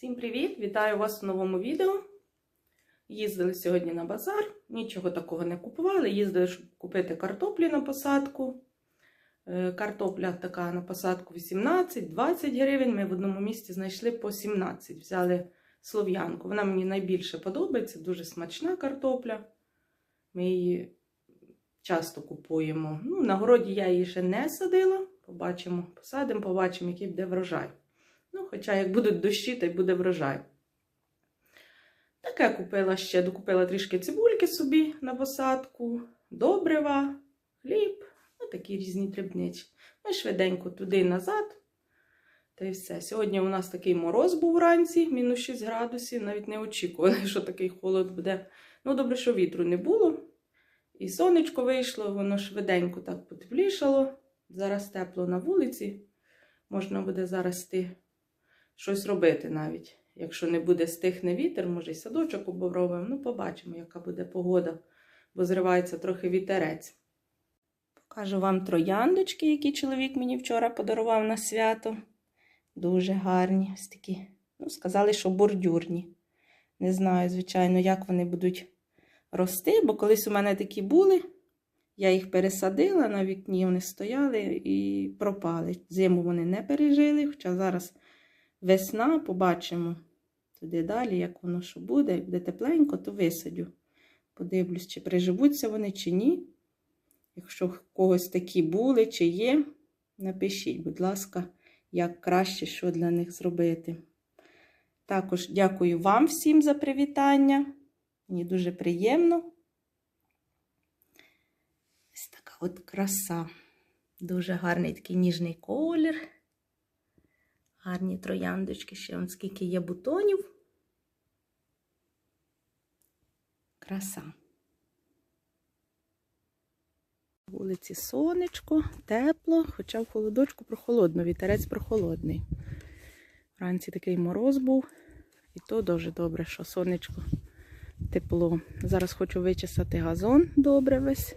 Всім привіт! Вітаю вас у новому відео. Їздили сьогодні на базар, нічого такого не купували. Їздили, щоб купити картоплі на посадку. Е, Картопля така на посадку 18-20 гривень. Ми в одному місці знайшли по 17. Взяли слов'янку. Вона мені найбільше подобається, дуже смачна картопля. Ми її часто купуємо. Ну, на городі я її ще не садила. Побачимо, посадимо, побачимо, який буде врожай. Ну, хоча як будуть дощі, то й буде врожай. Таке купила ще, докупила трішки цибульки собі на посадку, добрива, хліб, ну такі різні дрібниці. Ми швиденько туди і назад. Та й все. Сьогодні у нас такий мороз був вранці, мінус 6 градусів. Навіть не очікували, що такий холод буде. Ну, добре, що вітру не було. І сонечко вийшло, воно швиденько так потеплішало. Зараз тепло на вулиці. Можна буде зараз йти щось робити навіть. Якщо не буде стихне вітер, може й садочок обробимо. Ну, побачимо, яка буде погода, бо зривається трохи вітерець. Покажу вам трояндочки, які чоловік мені вчора подарував на свято. Дуже гарні. Ось такі. Ну, сказали, що бордюрні. Не знаю, звичайно, як вони будуть рости, бо колись у мене такі були. Я їх пересадила на вікні, вони стояли і пропали. Зиму вони не пережили, хоча зараз весна, побачимо туди далі, як воно що буде. Як буде тепленько, то висадю. Подивлюсь, чи приживуться вони, чи ні. Якщо когось такі були, чи є, напишіть, будь ласка, як краще, що для них зробити. Також дякую вам всім за привітання. Мені дуже приємно. Ось така от краса. Дуже гарний такий ніжний колір. Гарні трояндочки, ще он скільки є бутонів. Краса. Вулиці сонечко, тепло, хоча в холодочку прохолодно, вітерець прохолодний. Вранці такий мороз був, і то дуже добре, що сонечко тепло. Зараз хочу вичесати газон добре весь.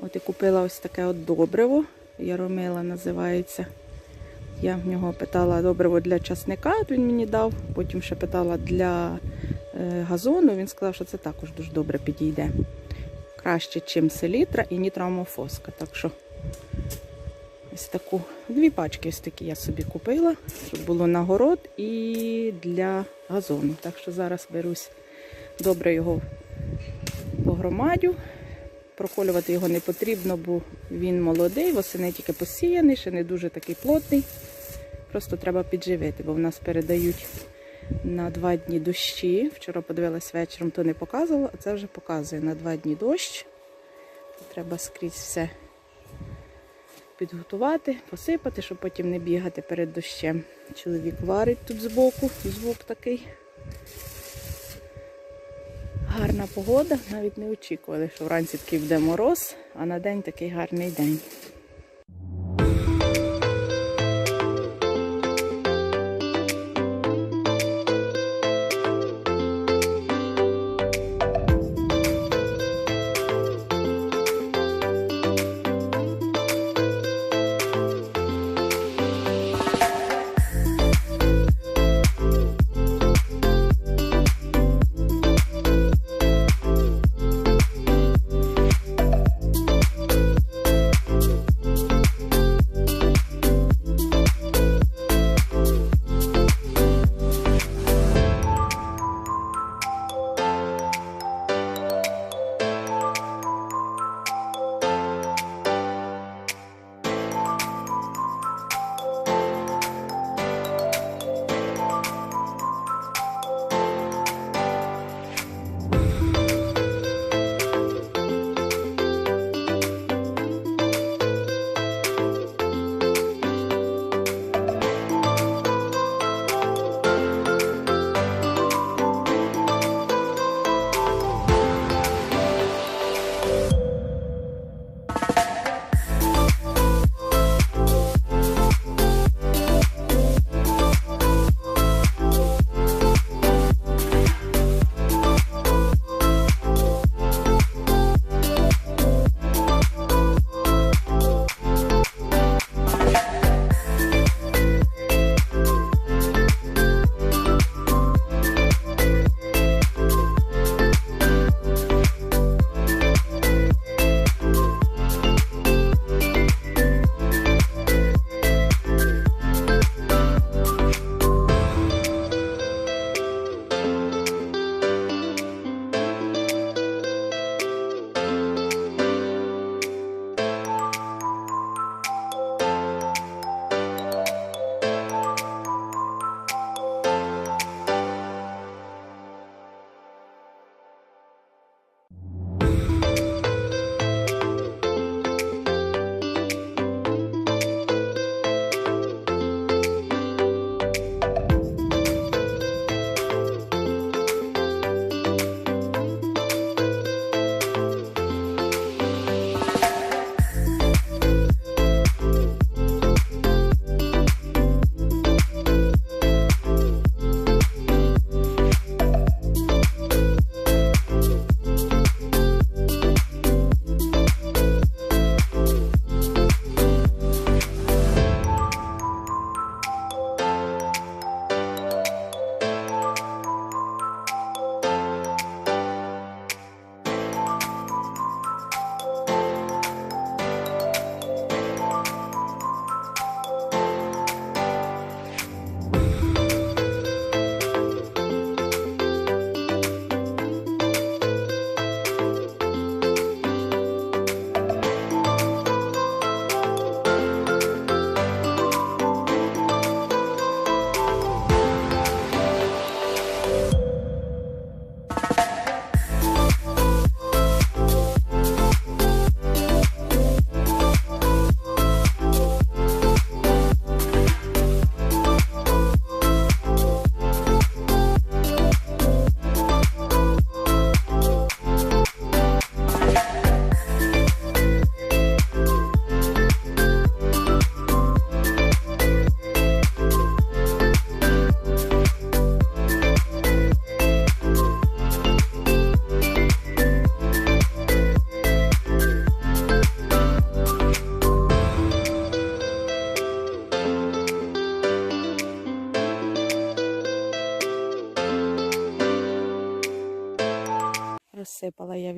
От і купила ось таке от добриво. Яромила називається. Я в нього питала добриво для часника, він мені дав. Потім ще питала для е, газону. Він сказав, що це також дуже добре підійде. Краще, ніж селітра і нітроамофоска. Так що ось таку, дві пачки ось такі я собі купила, щоб було на город і для газону. Так що зараз берусь добре його погромадю. Проколювати його не потрібно, бо він молодий, восени тільки посіяний, ще не дуже такий плотний. Просто треба підживити, бо в нас передають на два дні дощі. Вчора подивилась вечором, то не показувала, а це вже показує на два дні дощ. Треба скрізь все підготувати, посипати, щоб потім не бігати перед дощем. Чоловік варить тут збоку, звук такий. Гарна погода, навіть не очікували, що вранці такий буде мороз, а на день такий гарний день.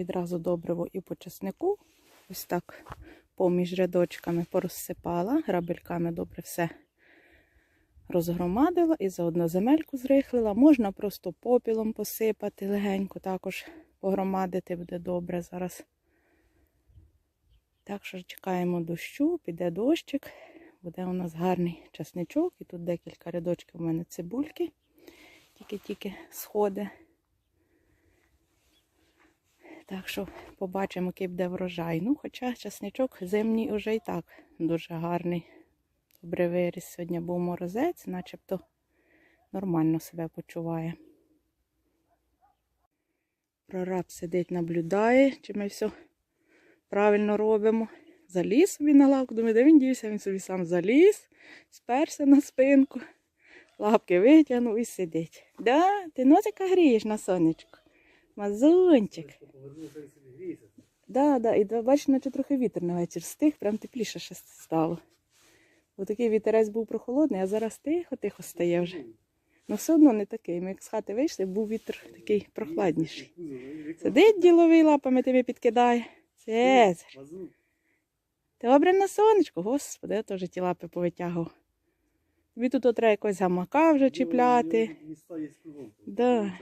Відразу добриво і по чеснику. Ось так поміж рядочками порозсипала, грабельками добре все розгромадила і заодно земельку зрихлила. Можна просто попілом посипати легенько, також погромадити буде добре зараз. Так що чекаємо дощу, піде дощик, буде у нас гарний часничок. І тут декілька рядочків у мене цибульки, тільки-тільки сходи. Так що побачимо, який буде врожай. Ну, хоча часничок зимній уже і так дуже гарний. Добре виріс. Сьогодні був морозець, начебто нормально себе почуває. Прораб сидить, наблюдає, чи ми все правильно робимо. Заліз собі на лавку, думаю, де він дівся, він собі сам заліз, сперся на спинку, лапки витягнув і сидить. Да? Ти носика грієш на сонечку. Мазунчик. Да, да, і бачиш, наче трохи вітер на вечір стих, прям тепліше ще стало. Бо такий вітерець був прохолодний, а зараз тихо-тихо стає вже. Ну все одно не такий. Ми як з хати вийшли, був вітер такий прохладніший. Сидить діловий лапами тебе підкидає. Цезар. Добре на сонечку, господи, я теж ті лапи повитягував. Тобі тут треба якось гамака вже чіпляти. Да.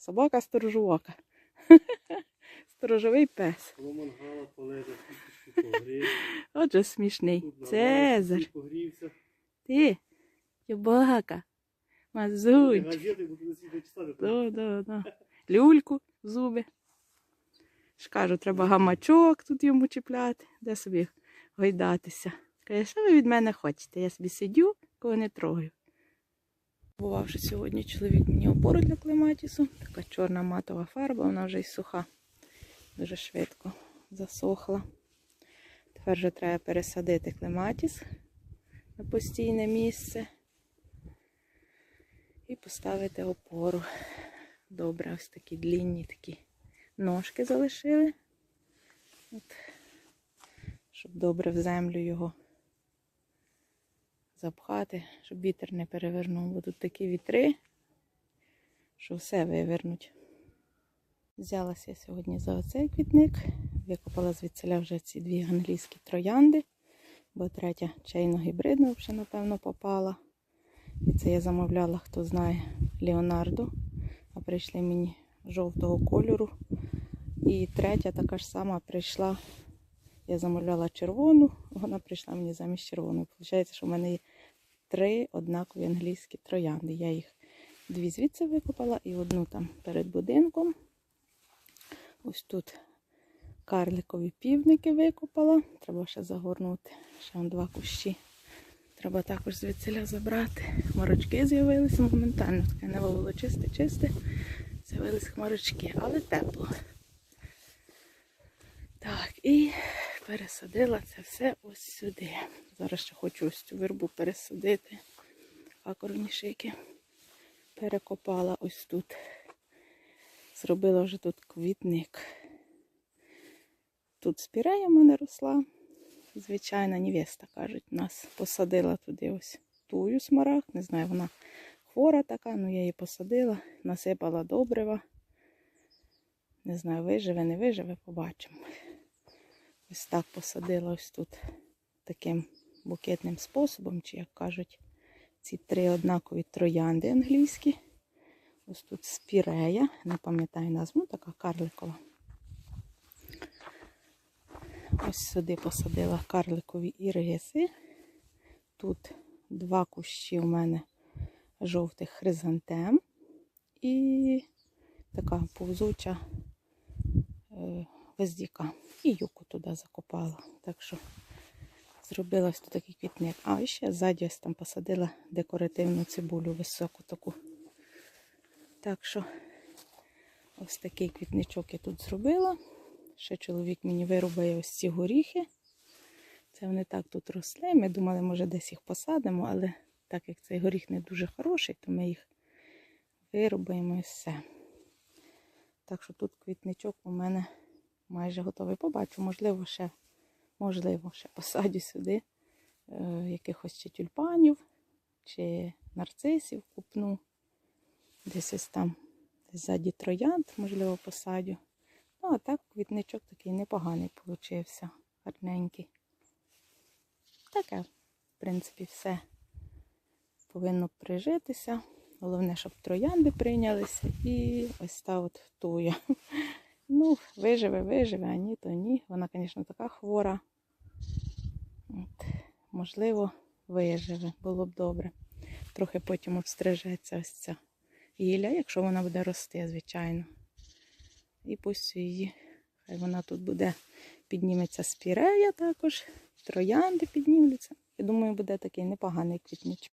Собака сторожувака. Сторожовий пес. Коло мангала полежав, погрів. Отже смішний. Цезар. Ти. Да, да, да. Люльку в зуби. Ж кажу, треба гамачок тут йому чіпляти, де собі гойдатися. Каже, що ви від мене хочете? Я собі сидю, кого не трогаю. Що сьогодні чоловік мені опору для клематісу. Така чорна матова фарба, вона вже й суха. Дуже швидко засохла. Тепер вже треба пересадити клематіс на постійне місце і поставити опору. Добре, ось такі длінні такі ножки залишили. От, щоб добре в землю його запхати, щоб вітер не перевернув. Бо тут такі вітри, що все вивернуть. Взялася я сьогодні за оцей квітник. Викопала звідсиля вже ці дві англійські троянди, бо третя чайно-гібридна вже, напевно, попала. І це я замовляла, хто знає, Леонардо. А прийшли мені жовтого кольору. І третя така ж сама прийшла. Я замовляла червону, вона прийшла мені замість червоної. Получається, що в мене є три однакові англійські троянди. Я їх дві звідси викопала і одну там перед будинком. Ось тут карликові півники викопала. Треба ще загорнути. Ще вон два кущі. Треба також звідсиля забрати. Хмарочки з'явилися моментально. Таке небо було чисте-чисте. З'явились хмарочки, але тепло. Так, і пересадила це все ось сюди. Зараз ще хочу ось цю вербу пересадити. Акорні шики. Перекопала ось тут. Зробила вже тут квітник. Тут спірея в мене росла. Звичайна невеста, кажуть, нас посадила туди ось тую смарагд. Не знаю, вона хвора така, але я її посадила, насипала добрива. Не знаю, виживе, не виживе, побачимо. Ось так посадила ось тут таким букетним способом, чи як кажуть, ці три однакові троянди англійські. Ось тут спірея, не пам'ятаю назву, така карликова. Ось сюди посадила карликові іриси. Тут два кущі у мене жовтих хризантем і така повзуча гвоздіка. І юку туди закопала. Так що зробила ось тут такий квітник. А ще ззаді ось там посадила декоративну цибулю високу таку. Так що ось такий квітничок я тут зробила. Ще чоловік мені вирубає ось ці горіхи. Це вони так тут росли. Ми думали, може, десь їх посадимо, але так як цей горіх не дуже хороший, то ми їх вирубаємо і все. Так що тут квітничок у мене майже готовий. Побачу, можливо, ще, можливо, ще посадю сюди е, якихось чи тюльпанів, чи нарцисів купну. Десь ось там, ззаді троянд, можливо, посадю. Ну, а так квітничок такий непоганий получився, гарненький. Таке, в принципі, все повинно прижитися. Головне, щоб троянди прийнялися. І ось та от туя. Ну, виживе, виживе, а ні, то ні. Вона, звісно, така хвора. От, можливо, виживе, було б добре. Трохи потім обстрижеться ось ця гілля, якщо вона буде рости, звичайно. І пусть її, хай вона тут буде, підніметься спірея також, троянди піднімуться. Я думаю, буде такий непоганий квітничок.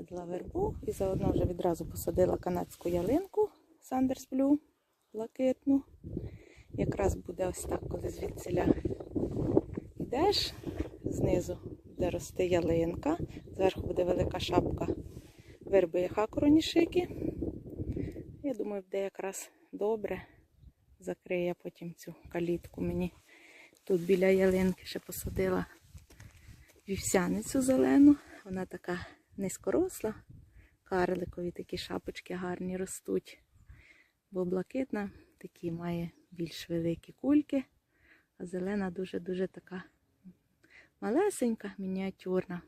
Висадила вербу і заодно вже відразу посадила канадську ялинку Сандерс Блю блакитну. Якраз буде ось так, коли звідсиля йдеш, знизу буде рости ялинка, зверху буде велика шапка верби хакоронішики. Я думаю, буде якраз добре. Закриє потім цю калітку мені. Тут біля ялинки ще посадила вівсяницю зелену. Вона така низькоросла, карликові такі шапочки гарні ростуть. Бо блакитна такі має більш великі кульки, а зелена дуже-дуже така малесенька, мініатюрна.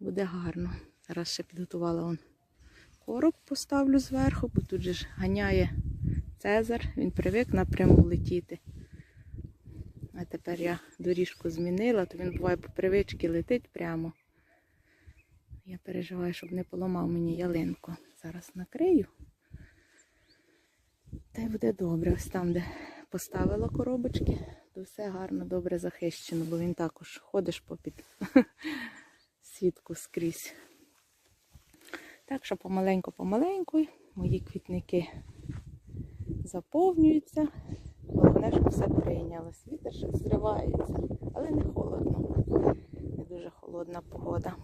Буде гарно. Зараз ще підготувала он короб, поставлю зверху, бо тут же ж ганяє Цезар, він привик напряму летіти. А тепер я доріжку змінила, то він буває по привичці летить прямо. Я переживаю, щоб не поламав мені ялинку. Зараз накрию. Та й буде добре. Ось там, де поставила коробочки, то все гарно, добре захищено, бо він також ходиш попід сітку скрізь. Так що помаленьку-помаленьку мої квітники заповнюються. Головне, щоб все прийнялось. Вітер зривається, але не холодно. Не дуже холодна погода.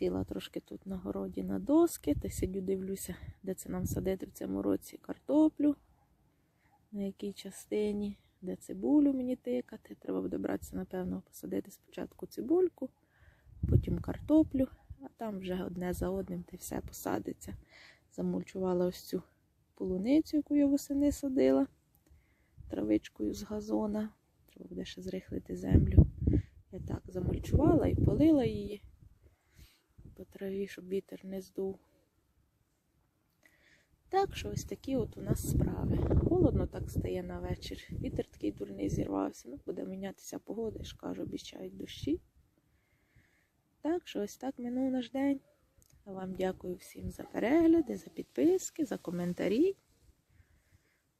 Сіла трошки тут на городі на доски, та сидю, дивлюся, де це нам садити в цьому році картоплю, на якій частині, де цибулю мені тикати. Треба буде напевно, посадити спочатку цибульку, потім картоплю, а там вже одне за одним та все посадиться. Замульчувала ось цю полуницю, яку я восени садила, травичкою з газона. Треба буде ще зрихлити землю. Я так замульчувала і полила її по траві, щоб вітер не здув. Так що ось такі от у нас справи. Холодно так стає на вечір. Вітер такий дурний зірвався. Ну, буде мінятися погода, я ж кажу, обіцяють дощі. Так що ось так минув наш день. Вам дякую всім за перегляди, за підписки, за коментарі.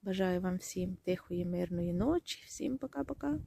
Бажаю вам всім тихої, мирної ночі. Всім пока-пока.